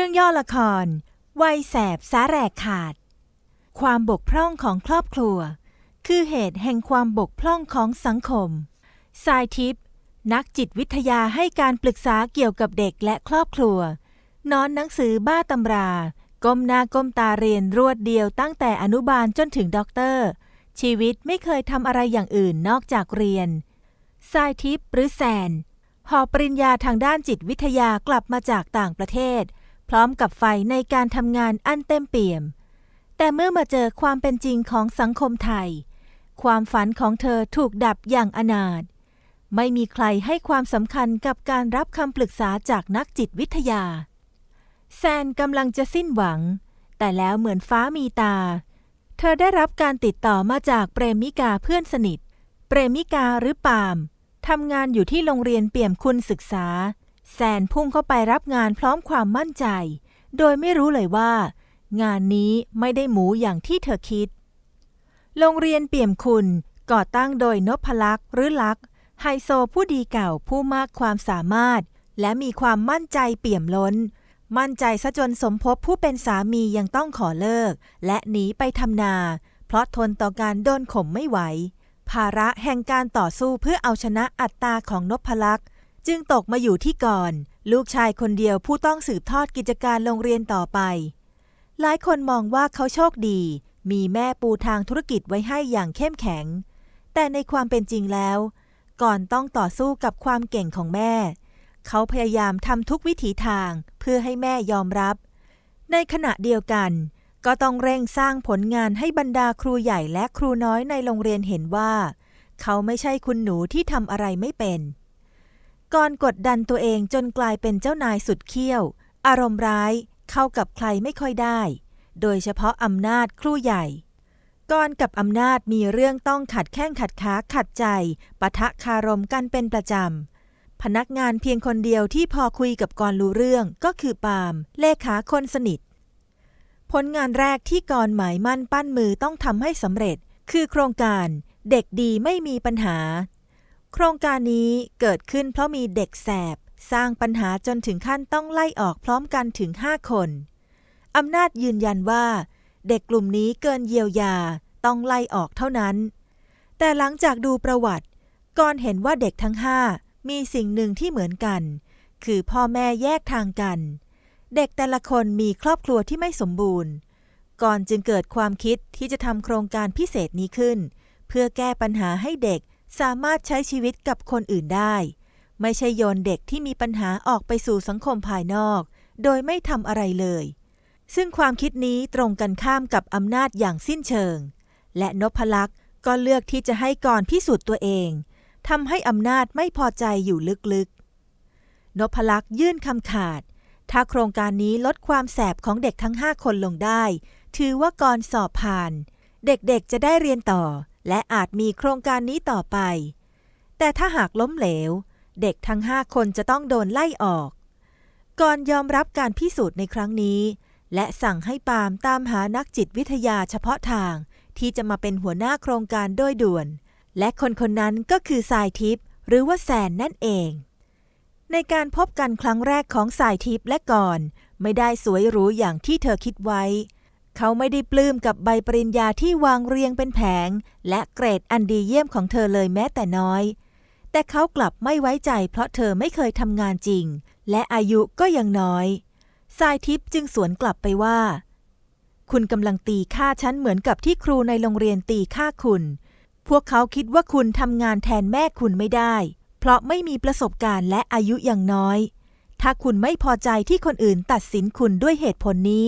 รื่องย่อละคร วัยแสบสาแหรกขาด ความบกพร่องของครอบครัว คือเหตุแห่งความบกพร่องของสังคมสายทิพย์นักจิตวิทยาให้การปรึกษาเกี่ยวกับเด็กและครอบครัวนอนหนังสือบ้าตำรา ก้มหน้าก้มตาเรียนรวดเดียวตั้งแต่อนุบาลจนถึงด็อกเตอร์ ชีวิตไม่เคยทำอะไรอย่างอื่นนอกจากเรียนสายทิพย์หรือแซนหอบปริญญาทางด้านจิตวิทยากลับมาจากต่างประเทศ พร้อมกับไฟในการทำงานอันเต็มเปี่ยม แต่เมื่อมาเจอความเป็นจริงของสังคมไทย ความฝันของเธอถูกดับอย่างอนาถไม่มีใครให้ความสำคัญกับการรับคำปรึกษาจากนักจิตวิทยา แซนกำลังจะสิ้นหวัง แต่แล้วเหมือนฟ้ามีตา เธอได้รับการติดต่อมาจากเปรมิกาเพื่อนสนิท เปรมิกาหรือปามทำงานอยู่ที่โรงเรียนเปี่ยมคุณศึกษา แซนพุ่งเข้าไปรับงานพร้อมความมั่นใจ โดยไม่รู้เลยว่า งานนี้ไม่ได้หมูอย่างที่เธอคิด โรงเรียนเปี่ยมคุณก่อตั้งโดยนพลักษ์หรือลักษ์ไฮโซผู้ดีเก่าผู้มากความสามารถ และมีความมั่นใจเปี่ยมล้น มั่นใจซะจนสมภพผู้เป็นสามียังต้องขอเลิก และหนีไปทำนา เพราะทนต่อการโดนข่มไม่ไหว ภาระแห่งการต่อสู้เพื่อเอาชนะอัตตาของนพลักษ์ จึงตกมาอยู่ที่ก่อน ลูกชายคนเดียวผู้ต้องสืบทอดกิจการโรงเรียนต่อไป หลายคนมองว่าเขาโชคดี มีแม่ปูทางธุรกิจไว้ให้อย่างเข้มแข็ง แต่ในความเป็นจริงแล้ว ก่อนต้องต่อสู้กับความเก่งของแม่ เขาพยายามทำทุกวิถีทางเพื่อให้แม่ยอมรับ ในขณะเดียวกัน ก็ต้องเร่งสร้างผลงานให้บรรดาครูใหญ่และครูน้อยในโรงเรียนเห็นว่า เขาไม่ใช่คุณหนูที่ทำอะไรไม่เป็น ก่อนกดดันตัวเองจนกลายเป็นเจ้านายสุดเขี้ยว อารมณ์ร้ายเข้ากับใครไม่ค่อยได้ โดยเฉพาะอำนาจครูใหญ่ก่อนกับอำนาจมีเรื่องต้องขัดแข้งขัดขาขัดใจปะทะคารมกันเป็นประจำ พนักงานเพียงคนเดียวที่พอคุยกับกรรู้เรื่องก็คือปาล์มเลขาคนสนิท ผลงานแรกที่กรหมายมั่นปั้นมือต้องทำให้สำเร็จ คือโครงการเด็กดีไม่มีปัญหา โครงการนี้เกิดขึ้นเพราะมีเด็กแสบ สร้างปัญหาจนถึงขั้นต้องไล่ออกพร้อมกันถึง 5 คน อำนาจยืนยันว่า เด็กกลุ่มนี้เกินเยียวยาต้องไล่ออกเท่านั้น แต่หลังจากดูประวัติก่อนเห็นว่าเด็กทั้งห้ามีสิ่งหนึ่งที่เหมือนกัน คือพ่อแม่แยกทางกัน เด็กแต่ละคนมีครอบครัวที่ไม่สมบูรณ์ ก่อนจึงเกิดความคิดที่จะทำโครงการพิเศษนี้ขึ้น เพื่อแก้ปัญหาให้เด็ก สามารถใช้ชีวิตกับคนอื่นได้ ไม่ใช่โยนเด็กที่มีปัญหาออกไปสู่สังคมภายนอก โดยไม่ทำอะไรเลย ซึ่งความคิดนี้ตรงกันข้ามกับอำนาจอย่างสิ้นเชิง และนพลักษ์ก็เลือกที่จะให้ก่อนพิสูจน์ตัวเองทำให้อำนาจไม่พอใจอยู่ลึกๆ นพลักษ์ยื่นคำขาด ถ้าโครงการนี้ลดความแสบของเด็กทั้งห้าคนลงได้ ถือว่าก่อนสอบผ่าน เด็กๆจะได้เรียนต่อและอาจมีโครงการนี้ต่อไป แต่ถ้าหากล้มเหลว เด็กทั้งห้าคนจะต้องโดนไล่ออก ก่อนยอมรับการพิสูจน์ในครั้งนี้ และสั่งให้ปาล์มตามหานักจิตวิทยาเฉพาะทาง ที่จะมาเป็นหัวหน้าโครงการโดยด่วน และคนคนนั้นก็คือสายทิพย์หรือว่าแซนนั่นเอง ในการพบกันครั้งแรกของสายทิพย์และก่อน ไม่ได้สวยหรูอย่างที่เธอคิดไว้ เขาไม่ได้ปลื้มกับใบปริญญาที่วางเรียงเป็นแผง และเกรดอันดีเยี่ยมของเธอเลยแม้แต่น้อย แต่เขากลับไม่ไว้ใจเพราะเธอไม่เคยทำงานจริง และอายุก็ยังน้อยสายทิพย์จึงสวนกลับไปว่า คุณกำลังตีค่าฉันเหมือนกับที่ครูในโรงเรียนตีค่าคุณ พวกเขาคิดว่าคุณทำงานแทนแม่คุณไม่ได้ เพราะไม่มีประสบการณ์และอายุยังน้อย ถ้าคุณไม่พอใจที่คนอื่นตัดสินคุณด้วยเหตุผลนี้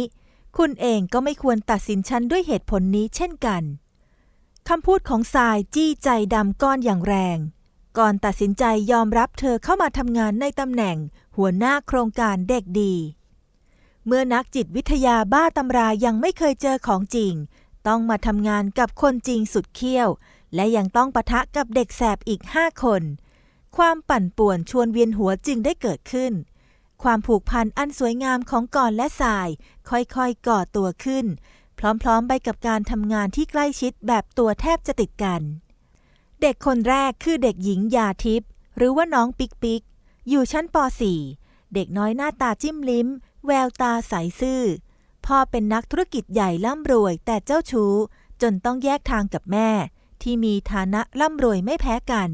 คุณเองก็ไม่ควรตัดสินฉันด้วยเหตุผลนี้เช่นกันคำพูดของทรายจี้ใจดำก้อนอย่างแรง ก่อนตัดสินใจยอมรับเธอเข้ามาทำงานในตำแหน่ง หัวหน้าโครงการเด็กดี เมื่อนักจิตวิทยาบ้าตำรายังไม่เคยเจอของจริง ต้องมาทำงานกับคนจริงสุดเขี้ยว และยังต้องปะทะกับเด็กแสบอีกห้าคน ความปั่นป่วนชวนเวียนหัวจึงได้เกิดขึ้น ความผูกพันอันสวยงามของก่อนและสาย ค่อยๆก่อตัวขึ้น พร้อมๆ ไปกับการทำงานที่ใกล้ชิดแบบตัวแทบจะติดกัน เด็กคนแรกคือเด็กหญิงยาทิพย์หรือว่าน้องปิกปิก อยู่ชั้นป .4 เด็กน้อยหน้าตาจิ้มลิ้ม แววตาใสซื่อ พ่อเป็นนักธุรกิจใหญ่ร่ำรวยแต่เจ้าชู้จนต้องแยกทางกับแม่ ที่มีฐานะร่ำรวยไม่แพ้กัน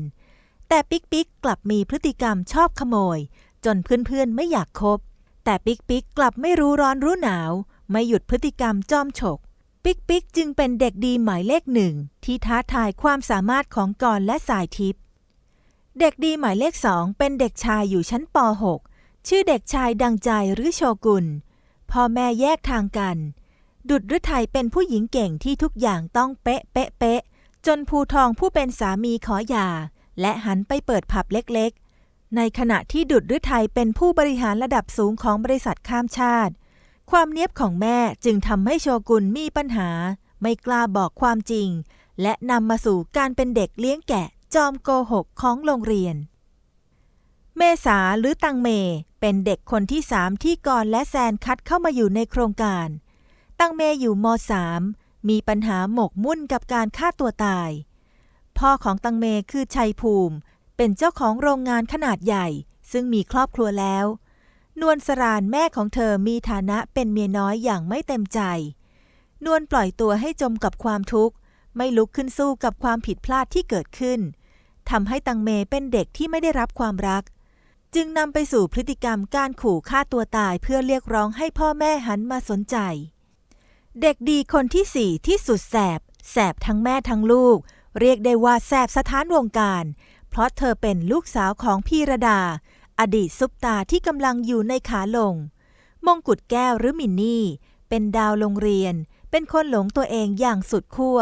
แต่ปิ๊กปิ๊กกลับมีพฤติกรรมชอบขโมย จนเพื่อนๆไม่อยากคบ แต่ปิ๊กปิ๊กกลับไม่รู้ร้อนรู้หนาว ไม่หยุดพฤติกรรมจอมฉก ปิ๊กปิ๊กจึงเป็นเด็กดีหมายเลขหนึ่งที่ท้าทายความสามารถของกรและสายทิพย์เด็กดีหมายเลขสองเป็นเด็กชายอยู่ชั้นป .6 ชื่อเด็กชายดังใจหรือโชกุนพ่อแม่แยกทางกัน ดุดฤทัยเป็นผู้หญิงเก่งที่ทุกอย่างต้องเป๊ะเป๊ะเป๊ะจนภูทองผู้เป็นสามีขอหย่า และหันไปเปิดผับเล็ก ในขณะที่ดุดฤทัยเป็นผู้บริหารระดับสูงของบริษัทข้ามชาติ ความเนียบของแม่จึงทำให้โชกุนมีปัญหา ไม่กล้าบอกความจริง และนำมาสู่การเป็นเด็กเลี้ยงแกะจอมโกหกของโรงเรียน เมษาหรือตังเม เป็นเด็กคนที่สามที่กรและแซนคัดเข้ามาอยู่ในโครงการ ตังเมอยู่มสามมีปัญหาหมกมุ่นกับการฆ่าตัวตาย พ่อของตังเมคือชัยภูมิ เป็นเจ้าของโรงงานขนาดใหญ่ ซึ่งมีครอบครัวแล้ว นวลสรานแม่ของเธอมีฐานะเป็นเมียน้อยอย่างไม่เต็มใจ นวลปล่อยตัวให้จมกับความทุกข์ ไม่ลุกขึ้นสู้กับความผิดพลาดที่เกิดขึ้นทำให้ตังเมเป็นเด็กที่ไม่ได้รับความรัก จึงนำไปสู่พฤติกรรมการขู่ฆ่าตัวตายเพื่อเรียกร้องให้พ่อแม่หันมาสนใจ เด็กดีคนที่สี่ที่สุดแสบ แสบทั้งแม่ทั้งลูก เรียกได้ว่าแสบสถานวงการ เพราะเธอเป็นลูกสาวของพีระดา อดีตซุปตาที่กำลังอยู่ในขาลง มงกุฎแก้วหรือมินนี่ เป็นดาวโรงเรียน เป็นคนหลงตัวเองอย่างสุดขั้ว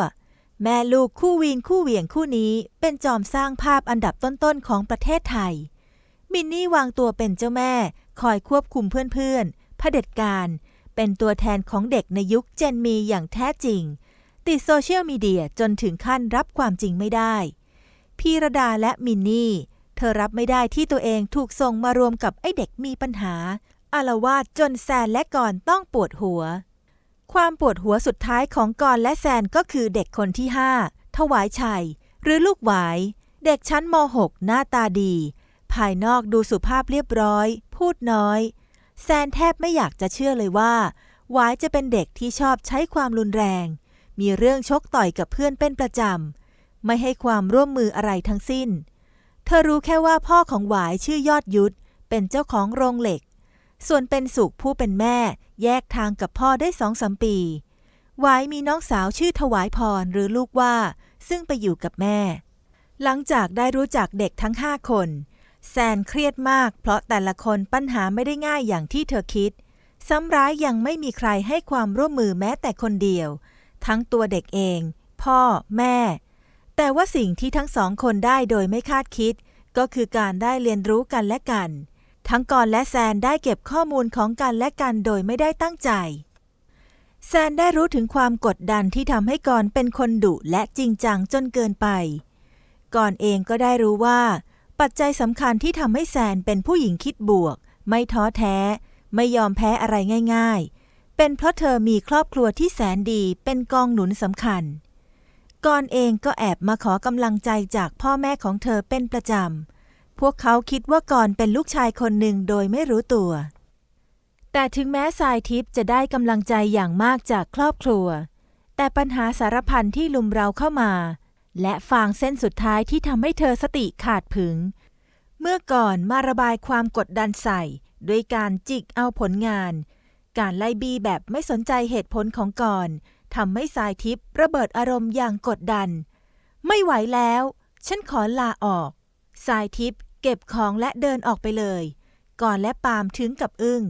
แม่ลูกคู่วีนคู่เหวี่ยงคู่นี้ เป็นจอมสร้างภาพอันดับต้นๆของประเทศไทย มินนี่วางตัวเป็นเจ้าแม่ คอยควบคุมเพื่อนๆเผด็จการเป็นตัวแทนของเด็กในยุคเจนมีอย่างแท้จริง ติดโซเชียลมีเดียจนถึงขั้นรับความจริงไม่ได้ พีระดาและมินนี่ เธอรับไม่ได้ที่ตัวเองถูกส่งมารวมกับไอ้เด็กมีปัญหาอารวาสจนแซนและกอนต้องปวดหัว ความปวดหัวสุดท้ายของกอนและแซนก็คือเด็กคนที่ห้าถวายชัย หรือลูกหวาย เด็กชั้นม .6 หน้าตาดี ภายนอกดูสุภาพเรียบร้อย พูดน้อย แซนแทบไม่อยากจะเชื่อเลยว่าหวายจะเป็นเด็กที่ชอบใช้ความรุนแรง มีเรื่องชกต่อยกับเพื่อนเป็นประจำ ไม่ให้ความร่วมมืออะไรทั้งสิ้น เธอรู้แค่ว่าพ่อของหวายชื่อยอดยุทธเป็นเจ้าของโรงเหล็ก ส่วนเป็นสุขผู้เป็นแม่ แยกทางกับพ่อได้สองสามปี หวายมีน้องสาวชื่อถวายพรหรือลูกว่า ซึ่งไปอยู่กับแม่ หลังจากได้รู้จักเด็กทั้งห้าคน แซนเครียดมากเพราะแต่ละคนปัญหาไม่ได้ง่ายอย่างที่เธอคิด ซ้ำร้ายยังไม่มีใครให้ความร่วมมือแม้แต่คนเดียว ทั้งตัวเด็กเอง พ่อ แม่ แต่ว่าสิ่งที่ทั้งสองคนได้โดยไม่คาดคิด ก็คือการได้เรียนรู้กันและกัน ทั้งกอนและแซนได้เก็บข้อมูลของกันและกันโดยไม่ได้ตั้งใจ แซนได้รู้ถึงความกดดันที่ทำให้กอนเป็นคนดุและจริงจังจนเกินไปก่อนเองก็ได้รู้ว่า ปัจจัยสำคัญที่ทำให้แซนเป็นผู้หญิงคิดบวก ไม่ท้อแท้ ไม่ยอมแพ้อะไรง่าย ๆ เป็นเพราะเธอมีครอบครัวที่แสนดีเป็นกองหนุนสำคัญ ก่อนเองก็แอบมาขอกำลังใจจากพ่อแม่ของเธอเป็นประจำ พวกเขาคิดว่าก่อนเป็นลูกชายคนหนึ่งโดยไม่รู้ตัว แต่ถึงแม้สายทิพย์จะได้กำลังใจอย่างมากจากครอบครัว แต่ปัญหาสารพันที่ลุมเราเข้ามา และฟางเส้นสุดท้ายที่ทำให้เธอสติขาดผึง เมื่อก่อนมาระบายความกดดันใส่ด้วยการจิกเอาผลงาน การไล่บีแบบไม่สนใจเหตุผลของก่อน ทำให้สายทิพย์ระเบิดอารมณ์อย่างกดดัน ไม่ไหวแล้ว ฉันขอลาออก สายทิพย์เก็บของและเดินออกไปเลย ก่อนและปาล์มถึงกับอึ้ง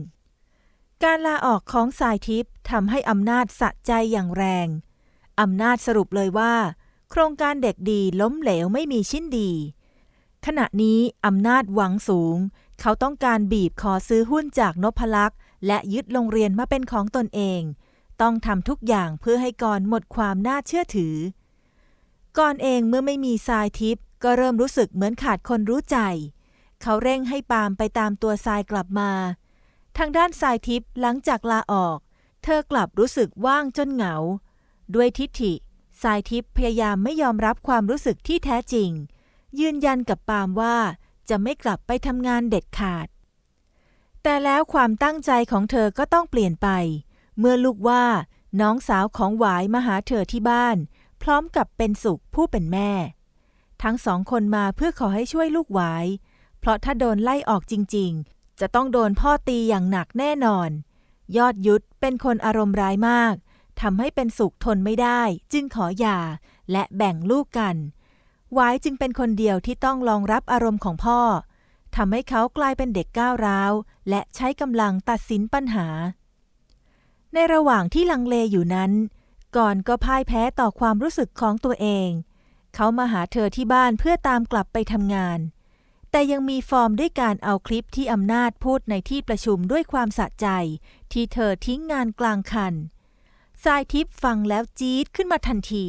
การลาออกของสายทิพย์ทำให้อำนาจสะใจอย่างแรง อำนาจสรุปเลยว่า โครงการเด็กดีล้มเหลวไม่มีชิ้นดี ขณะนี้อำนาจหวังสูง เขาต้องการบีบขอซื้อหุ้นจากนพลักษ์และยึดโรงเรียนมาเป็นของตนเอง ต้องทำทุกอย่างเพื่อให้กรหมดความน่าเชื่อถือก่อนเองเมื่อไม่มีทรายทิพย์ก็เริ่มรู้สึกเหมือนขาดคนรู้ใจ เขาเร่งให้ปาล์มไปตามตัวทรายกลับมา ทางด้านทรายทิพย์หลังจากลาออก เธอกลับรู้สึกว่างจนเหงา ด้วยทิฐิทรายทิพย์พยายามไม่ยอมรับความรู้สึกที่แท้จริง ยืนยันกับปาล์มว่าจะไม่กลับไปทำงานเด็ดขาด แต่แล้วความตั้งใจของเธอก็ต้องเปลี่ยนไป เมื่อลูกว่าน้องสาวของหวายมาหาเธอที่บ้าน พร้อมกับเป็นสุขผู้เป็นแม่ ทั้งสองคนมาเพื่อขอให้ช่วยลูกหวาย เพราะถ้าโดนไล่ออกจริง ๆ จะต้องโดนพ่อตีอย่างหนักแน่นอน ยอดยุทธเป็นคนอารมณ์ร้ายมากทำให้เป็นสุขทนไม่ได้ จึงขอหย่าและแบ่งลูกกันหวายจึงเป็นคนเดียวที่ต้องรองรับอารมณ์ของพ่อทำให้เขากลายเป็นเด็กก้าวร้าว และใช้กำลังตัดสินปัญหา ในระหว่างที่ลังเลอยู่นั้น ก่อนก็พ่ายแพ้ต่อความรู้สึกของตัวเอง เขามาหาเธอที่บ้านเพื่อตามกลับไปทำงาน แต่ยังมีฟอร์มด้วยการเอาคลิปที่อำนาจพูดในที่ประชุมด้วยความสะใจ ที่เธอทิ้งงานกลางคันทรายทิพย์ฟังแล้วจี๊ดขึ้นมาทันที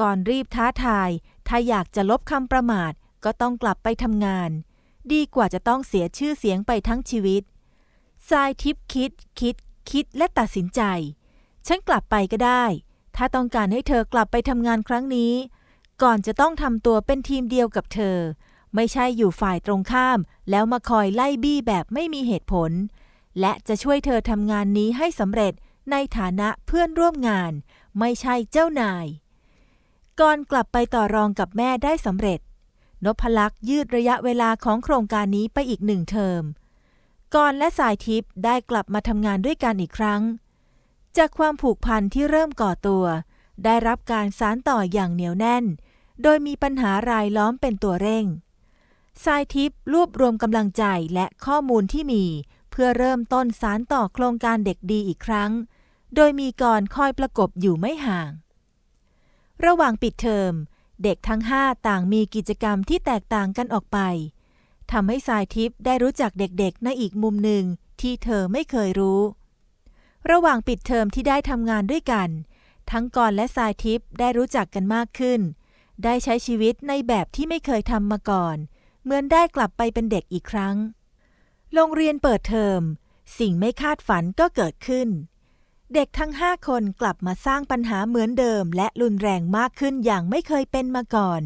ก่อนรีบท้าทาย ถ้าอยากจะลบคำประมาทก็ต้องกลับไปทำงาน ดีกว่าจะต้องเสียชื่อเสียงไปทั้งชีวิตทรายทิพย์คิดคิด คิดและตัดสินใจ ฉันกลับไปก็ได้ ถ้าต้องการให้เธอกลับไปทำงานครั้งนี้ ก่อนจะต้องทำตัวเป็นทีมเดียวกับเธอ ไม่ใช่อยู่ฝ่ายตรงข้าม แล้วมาคอยไล่บี้แบบไม่มีเหตุผล และจะช่วยเธอทำงานนี้ให้สำเร็จในฐานะเพื่อนร่วมงาน ไม่ใช่เจ้านาย ก่อนกลับไปต่อรองกับแม่ได้สำเร็จนพลักษ์ยืดระยะเวลาของโครงการนี้ไปอีกหนึ่งเทอม ก่อนและสายทิพย์ได้กลับมาทำงานด้วยกันอีกครั้ง จากความผูกพันที่เริ่มก่อตัว ได้รับการสานต่ออย่างเหนียวแน่น โดยมีปัญหารายล้อมเป็นตัวเร่ง สายทิพย์รวบรวมกำลังใจและข้อมูลที่มี เพื่อเริ่มต้นสารต่อโครงการเด็กดีอีกครั้ง โดยมีกรคอยประกบอยู่ไม่ห่าง ระหว่างปิดเทอมเด็กทั้งห้าต่างมีกิจกรรมที่แตกต่างกันออกไป ทำให้สายทิพย์ได้รู้จักเด็กๆในอีกมุมหนึ่งที่เธอไม่เคยรู้ ระหว่างปิดเทอมที่ได้ทำงานด้วยกัน ทั้งกรและสายทิพย์ได้รู้จักกันมากขึ้น ได้ใช้ชีวิตในแบบที่ไม่เคยทำมาก่อน เหมือนได้กลับไปเป็นเด็กอีกครั้ง โรงเรียนเปิดเทอม สิ่งไม่คาดฝันก็เกิดขึ้น เด็กทั้งห้าคนกลับมาสร้างปัญหาเหมือนเดิม และรุนแรงมากขึ้นอย่างไม่เคยเป็นมาก่อน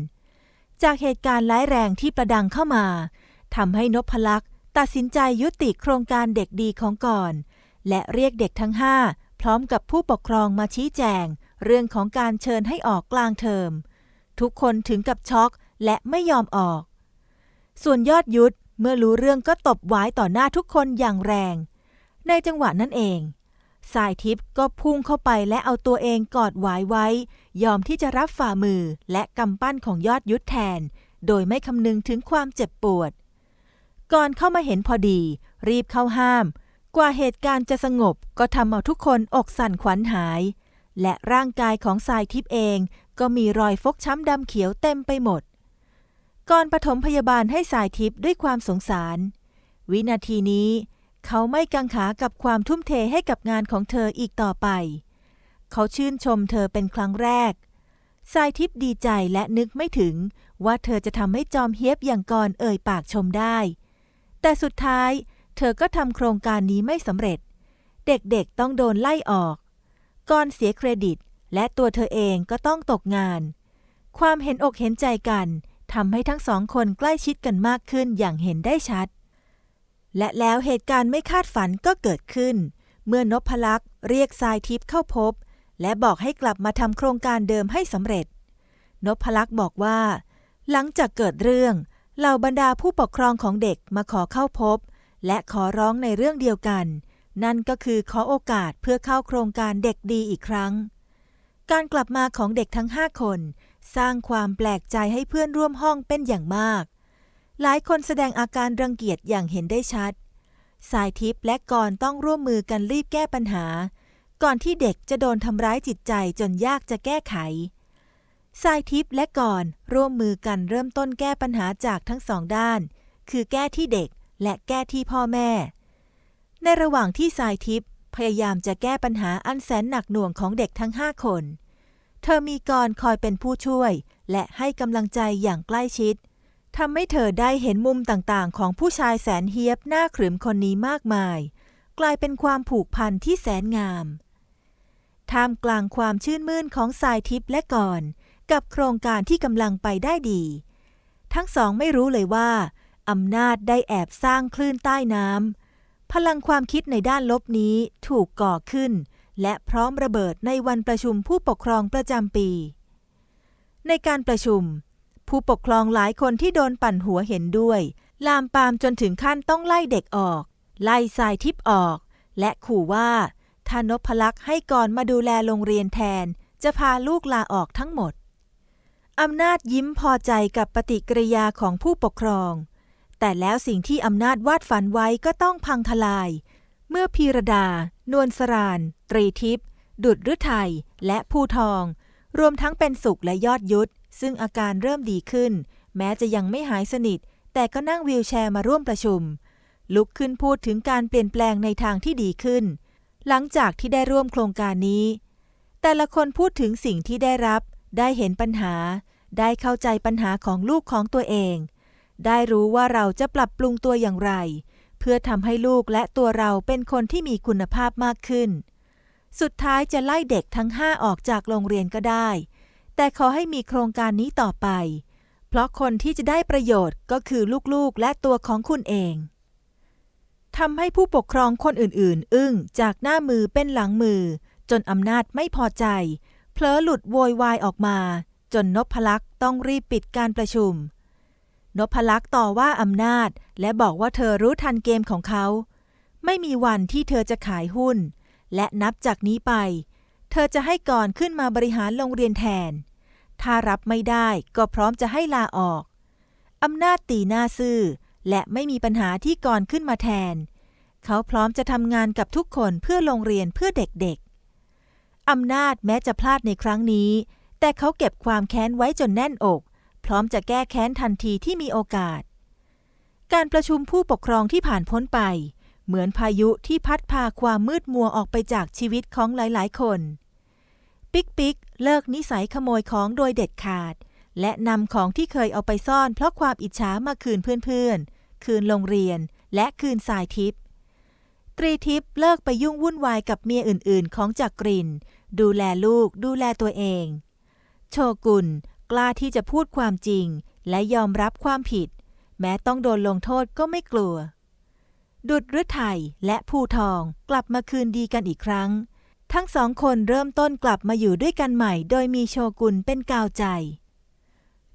จากเหตุการณ์ร้ายแรงที่ประดังเข้ามา ทำให้นพลักษ์ตัดสินใจยุติโครงการเด็กดีของก่อน และเรียกเด็กทั้งห้าพร้อมกับผู้ปกครองมาชี้แจง เรื่องของการเชิญให้ออกกลางเทอม ทุกคนถึงกับช็อกและไม่ยอมออก ส่วนยอดยุทธเมื่อรู้เรื่องก็ตบไว้ต่อหน้าทุกคนอย่างแรง ในจังหวะนั้นเอง สายทิพย์ก็พุ่งเข้าไปและเอาตัวเองกอดไว้ไว้ ยอมที่จะรับฝ่ามือและกำปั้นของยอดยุทธแทน โดยไม่คำนึงถึงความเจ็บปวด ก่อนเข้ามาเห็นพอดี รีบเข้าห้าม กว่าเหตุการณ์จะสงบก็ทำเอาทุกคนอกสั่นขวัญหาย และร่างกายของสายทิพย์เองก็มีรอยฟกช้ำดำเขียวเต็มไปหมด ก่อนปฐมพยาบาลให้สายทิพย์ด้วยความสงสาร วินาทีนี้ เขาไม่กังขากับความทุ่มเทให้กับงานของเธออีกต่อไป เขาชื่นชมเธอเป็นครั้งแรกสายทิพย์ดีใจและนึกไม่ถึง ว่าเธอจะทำให้จอมเฮียบอย่างก่อนเอ่ยปากชมได้ แต่สุดท้ายเธอก็ทำโครงการนี้ไม่สำเร็จ เด็กๆต้องโดนไล่ออก ก่อนเสียเครดิต และตัวเธอเองก็ต้องตกงาน ความเห็นอกเห็นใจกันทำให้ทั้งสองคนใกล้ชิดกันมากขึ้นอย่างเห็นได้ชัด และแล้วเหตุการณ์ไม่คาดฝันก็เกิดขึ้น เมื่อนพลักษ์เรียกทรายทิพย์เข้าพบ และบอกให้กลับมาทำโครงการเดิมให้สำเร็จ นพลักษ์บอกว่า หลังจากเกิดเรื่อง เหล่าบรรดาผู้ปกครองของเด็กมาขอเข้าพบ และขอร้องในเรื่องเดียวกัน นั่นก็คือขอโอกาสเพื่อเข้าโครงการเด็กดีอีกครั้ง การกลับมาของเด็กทั้งห้าคน สร้างความแปลกใจให้เพื่อนร่วมห้องเป็นอย่างมาก หลายคนแสดงอาการรังเกียจอย่างเห็นได้ชัด สายทิพย์และกรต้องร่วมมือกันรีบแก้ปัญหา ก่อนที่เด็กจะโดนทำร้ายจิตใจจนยากจะแก้ไข สายทิพย์และกอรร่วมมือกันเริ่มต้นแก้ปัญหาจากทั้งสองด้าน คือแก้ที่เด็กและแก้ที่พ่อแม่ ในระหว่างที่สายทิพย์พยายามจะแก้ปัญหาอันแสนหนักหน่วงของเด็กทั้งห้าคน เธอมีกรคอยเป็นผู้ช่วย และให้กำลังใจอย่างใกล้ชิดทำให้เธอได้เห็นมุมต่างๆ ของผู้ชายแสนเฮียบหน้าขรึมคนนี้มากมาย กลายเป็นความผูกพันที่แสนงาม ท่ามกลางความชื่นมื่นของสายทิพย์และกอร กับโครงการที่กำลังไปได้ดี ทั้งสองไม่รู้เลยว่าอำนาจได้แอบสร้างคลื่นใต้น้ำพลังความคิดในด้านลบนี้ถูกก่อขึ้น และพร้อมระเบิดในวันประชุมผู้ปกครองประจำปี ในการประชุม ผู้ปกครองหลายคนที่โดนปั่นหัวเห็นด้วย ลามปามจนถึงขั้นต้องไล่เด็กออก ไล่สายทิพออก และขู่ว่าถ้านพลักษ์ให้ก่อนมาดูแลโรงเรียนแทน จะพาลูกลาออกทั้งหมด อำนาจยิ้มพอใจกับปฏิกิริยาของผู้ปกครอง แต่แล้วสิ่งที่อำนาจวาดฝันไว้ก็ต้องพังทลาย เมื่อพีรดา นวลสราน ตรีทิพย์ดุดฤทัย และภูทอง รวมทั้งเป็นสุขและยอดยุทธ ซึ่งอาการเริ่มดีขึ้น แม้จะยังไม่หายสนิท แต่ก็นั่งวีลแชร์มาร่วมประชุม ลุกขึ้นพูดถึงการเปลี่ยนแปลงในทางที่ดีขึ้น หลังจากที่ได้ร่วมโครงการนี้ แต่ละคนพูดถึงสิ่งที่ได้รับ ได้เห็นปัญหา ได้เข้าใจปัญหาของลูกของตัวเอง ได้รู้ว่าเราจะปรับปรุงตัวอย่างไร เพื่อทำให้ลูกและตัวเราเป็นคนที่มีคุณภาพมากขึ้น สุดท้ายจะไล่เด็กทั้งห้าออกจากโรงเรียนก็ได้ แต่ขอให้มีโครงการนี้ต่อไป เพราะคนที่จะได้ประโยชน์ก็คือลูกๆและตัวของคุณเองทำให้ผู้ปกครองคนอื่น ๆ อึ้งจากหน้ามือเป็นหลังมือ จนอำนาจไม่พอใจ เผลอหลุดโวยวายออกมา จนนพลักษ์ต้องรีบปิดการประชุม นพลักษ์ต่อว่าอำนาจและบอกว่าเธอรู้ทันเกมของเขา ไม่มีวันที่เธอจะขายหุ้น และนับจากนี้ไป เธอจะให้ก่อนขึ้นมาบริหารโรงเรียนแทน ถ้ารับไม่ได้ก็พร้อมจะให้ลาออกอำนาจตีหน้าซื่อ และไม่มีปัญหาที่ก่อนขึ้นมาแทน เขาพร้อมจะทำงานกับทุกคนเพื่อโรงเรียนเพื่อเด็กๆ อำนาจแม้จะพลาดในครั้งนี้ แต่เขาเก็บความแค้นไว้จนแน่นอก พร้อมจะแก้แค้นทันทีที่มีโอกาส การประชุมผู้ปกครองที่ผ่านพ้นไป เหมือนพายุที่พัดพาความมืดมัวออกไปจากชีวิตของหลาย ๆ คน ปิ๊กปิ๊กเลิกนิสัยขโมยของโดยเด็ดขาด และนำของที่เคยเอาไปซ่อน เพราะความอิจฉามาคืนเพื่อน ๆ คืนโรงเรียน และคืนสายทิพย์ ตรีทิพย์เลิกไปยุ่งวุ่นวายกับเมียอื่นๆ ของจักริน ดูแลลูกดูแลตัวเอง โชกุนกล้าที่จะพูดความจริง และยอมรับความผิด แม้ต้องโดนลงโทษก็ไม่กลัว ดุดฤทัยและภูทองกลับมาคืนดีกันอีกครั้ง ทั้งสองคนเริ่มต้นกลับมาอยู่ด้วยกันใหม่ โดยมีโชกุนเป็นกาวใจ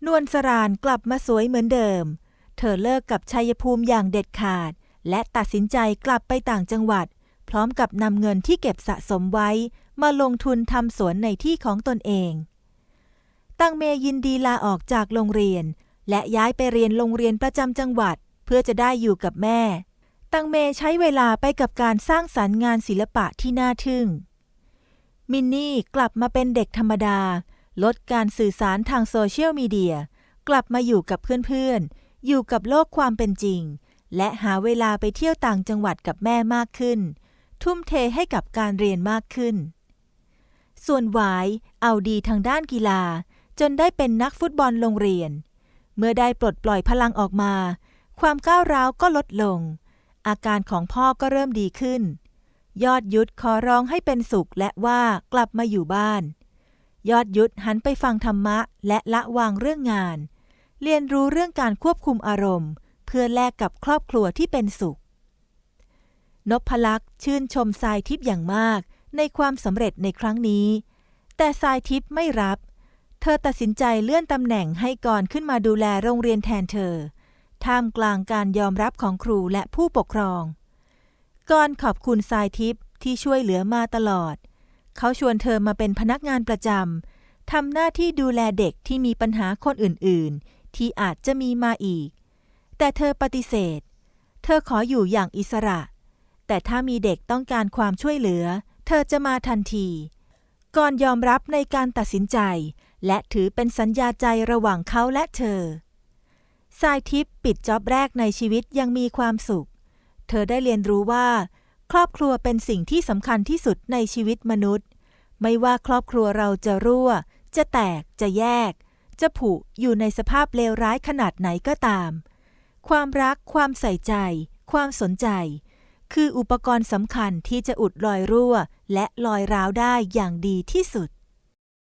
นวลสรานกลับมาสวยเหมือนเดิม เธอเลิกกับชัยภูมิอย่างเด็ดขาด และตัดสินใจกลับไปต่างจังหวัด พร้อมกับนำเงินที่เก็บสะสมไว้ มาลงทุนทำสวนในที่ของตนเอง ตังเมยินดีลาออกจากโรงเรียน และย้ายไปเรียนโรงเรียนประจำจังหวัด เพื่อจะได้อยู่กับแม่ ตังเมใช้เวลาไปกับการสร้างสรรค์งานศิลปะที่น่าทึ่ง มินนี่กลับมาเป็นเด็กธรรมดา ลดการสื่อสารทางโซเชียลมีเดีย กลับมาอยู่กับเพื่อนๆ อยู่กับโลกความเป็นจริง และหาเวลาไปเที่ยวต่างจังหวัดกับแม่มากขึ้น ทุ่มเทให้กับการเรียนมากขึ้น ส่วนหวายเอาดีทางด้านกีฬา จนได้เป็นนักฟุตบอลโรงเรียน เมื่อได้ปลดปล่อยพลังออกมา ความก้าวร้าวก็ลดลง อาการของพ่อก็เริ่มดีขึ้น ยอดยุทธขอร้องให้เป็นสุขและว่ากลับมาอยู่บ้าน ยอดยุทธหันไปฟังธรรมะและละวางเรื่องงาน เรียนรู้เรื่องการควบคุมอารมณ์ เพื่อแลกกับครอบครัวที่เป็นสุข นพลักษ์ชื่นชมทรายทิพย์อย่างมากในความสำเร็จในครั้งนี้ แต่ทรายทิพย์ไม่รับ เธอตัดสินใจเลื่อนตำแหน่งให้ก่อนขึ้นมาดูแลโรงเรียนแทนเธอ ท่ามกลางการยอมรับของครูและผู้ปกครองก่อนขอบคุณทรายทิพย์ที่ช่วยเหลือมาตลอด เขาชวนเธอมาเป็นพนักงานประจำทำหน้าที่ดูแลเด็กที่มีปัญหาคนอื่น ๆ ที่อาจจะมีมาอีก แต่เธอปฏิเสธ เธอขออยู่อย่างอิสระ แต่ถ้ามีเด็กต้องการความช่วยเหลือ เธอจะมาทันที ก่อนยอมรับในการตัดสินใจ และถือเป็นสัญญาใจระหว่างเขาและเธอทรายทิพย์ปิดจ็อบแรกในชีวิตยังมีความสุข เธอได้เรียนรู้ว่า ครอบครัวเป็นสิ่งที่สำคัญที่สุดในชีวิตมนุษย์ ไม่ว่าครอบครัวเราจะรั่ว จะแตกจะแยก จะผุอยู่ในสภาพเลวร้ายขนาดไหนก็ตาม ความรัก ความใส่ใจ ความสนใจ คืออุปกรณ์สำคัญที่จะอุดรอยรั่ว และรอยร้าวได้อย่างดีที่สุด